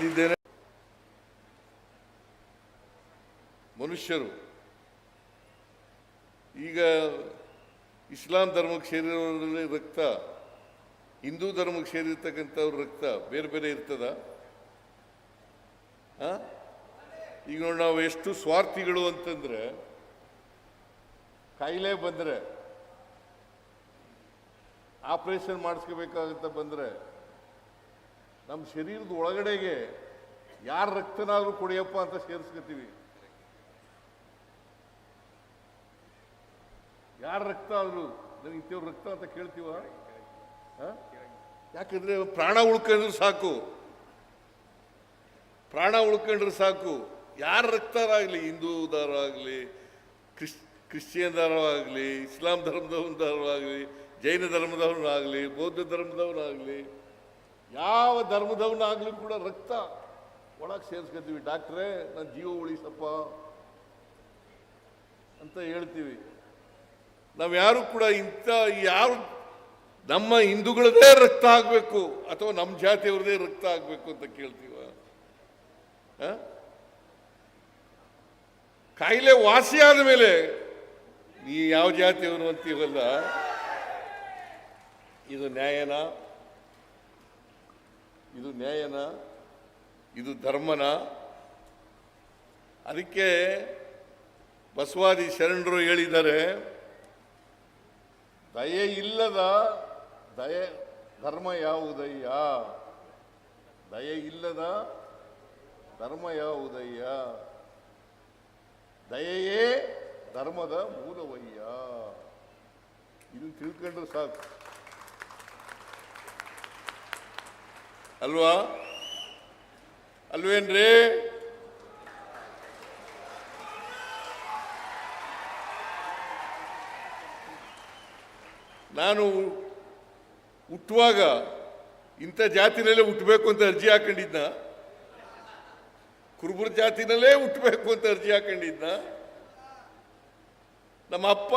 ಬಂದಿದ್ದೇನೆ. ಮನುಷ್ಯರು. ಈಗ ಇಸ್ಲಾಂ ಧರ್ಮಕ್ಕೆ ಸೇರಿರೋದ್ರಲ್ಲಿ ರಕ್ತ, ಹಿಂದೂ ಧರ್ಮಕ್ಕೆ ಸೇರಿರ್ತಕ್ಕಂಥವ್ರ ರಕ್ತ ಬೇರೆ ಬೇರೆ ಇರ್ತದ? ಈಗ ನೋಡಿ ನಾವು ಎಷ್ಟು ಸ್ವಾರ್ಥಿಗಳು ಅಂತಂದ್ರೆ, ಕಾಯಿಲೆ ಬಂದರೆ, ಆಪರೇಷನ್ ಮಾಡಿಸ್ಕೋಬೇಕಾಗಂತ ಬಂದರೆ ನಮ್ಮ ಶರೀರದ ಒಳಗಡೆಗೆ ಯಾರ ರಕ್ತನಾದರೂ ಕೊಡಿಯಪ್ಪ ಅಂತ ಸೇರಿಸ್ಕೊತೀವಿ ಯಾರ ರಕ್ತ ಆದರೂ ನನಗೆ ಇಂಥವ್ರ ರಕ್ತ ಅಂತ ಕೇಳ್ತೀವ? ಯಾಕಂದ್ರೆ ಪ್ರಾಣ ಉಳ್ಕೊಂಡ್ರೆ ಸಾಕು. ಪ್ರಾಣ ಉಳ್ಕೊಂಡ್ರೆ ಸಾಕು. ಯಾರ ರಕ್ತರಾಗಲಿ? ಹಿಂದೂದಾರಾಗಲಿ ಕ್ರಿಶ್ ಕ್ರಿಶ್ಚಿಯನ್ ಧರ್ಮವಾಗಲಿ ಇಸ್ಲಾಂ ಧರ್ಮದವನಾಗಲಿ, ಜೈನ ಧರ್ಮದವನಾಗಲಿ, ಬೌದ್ಧ ಧರ್ಮದವನಾಗಲಿ. ಯಾವ ಧರ್ಮದವನಾಗ್ಲಿ ಕೂಡ ರಕ್ತ ಒಳಗೆ ಸೇರಿಸ್ಕೊತೀವಿ. ಡಾಕ್ಟ್ರೇ ನನ್ನ ಜೀವ ಉಳಿಸಪ್ಪ ಅಂತ ಹೇಳ್ತೀವಿ. ನಾವು ಯಾರು ಕೂಡ ಇಂಥ ಯಾರು ನಮ್ಮ ಹಿಂದೂಗಳದೇ ರಕ್ತ ಆಗಬೇಕು ಅಥವಾ ನಮ್ಮ ಜಾತಿಯವ್ರದೇ ರಕ್ತ ಆಗಬೇಕು ಅಂತ ಕೇಳ್ತೀವ? ಕಾಯಿಲೆ ವಾಸಿ ಆದ ಮೇಲೆ ನೀ ಯಾವ ಜಾತಿಯವನು ಅಂತೀವಲ್ಲ? ಇದು ನ್ಯಾಯನ? ಇದು ನ್ಯಾಯನ, ಇದು ಧರ್ಮನ. ಅದಕ್ಕೆ ಬಸವಾದಿ ಶರಣರು ಹೇಳಿದ್ದಾರೆ ದಯೆ ಇಲ್ಲದ ದಯೆ, ಧರ್ಮ ಯಾವುದಯ್ಯ? ದಯೆ ಇಲ್ಲದ ಧರ್ಮ ಯಾವುದಯ್ಯ? ದಯೆಯೇ ಧರ್ಮದ ಮೂಲವಯ್ಯ? ಇದು ತಿಳ್ಕೊಂಡ್ರೆ ಸಾಕು. ಅಲ್ವಾ? ಅಲ್ವೇನ್ರಿ? ನಾನು ಹುಟ್ಟುವಾಗ ಇಂಥ ಜಾತಿನಲ್ಲೇ ಹುಟ್ಟಬೇಕು ಅಂತ ಅರ್ಜಿ ಹಾಕೊಂಡಿದ್ನ? ಕುರುಬರ ಜಾತಿನಲ್ಲೇ ಹುಟ್ಟಬೇಕು ಅಂತ ಅರ್ಜಿ ಹಾಕೊಂಡಿದ್ನ? ನಮ್ಮ ಅಪ್ಪ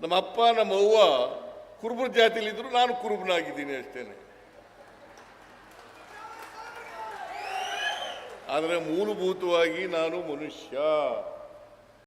ನಮ್ಮ ಅಪ್ಪ, ನಮ್ಮ ಅವ್ವ ಕುರುಬರ ಜಾತಿಲಿದ್ರು ನಾನು ಕುರುಬನಾಗಿದ್ದೀನಿ ಅಷ್ಟೇನೆ. ಆದರೆ ಮೂಲಭೂತವಾಗಿ ನಾನು ಮನುಷ್ಯ.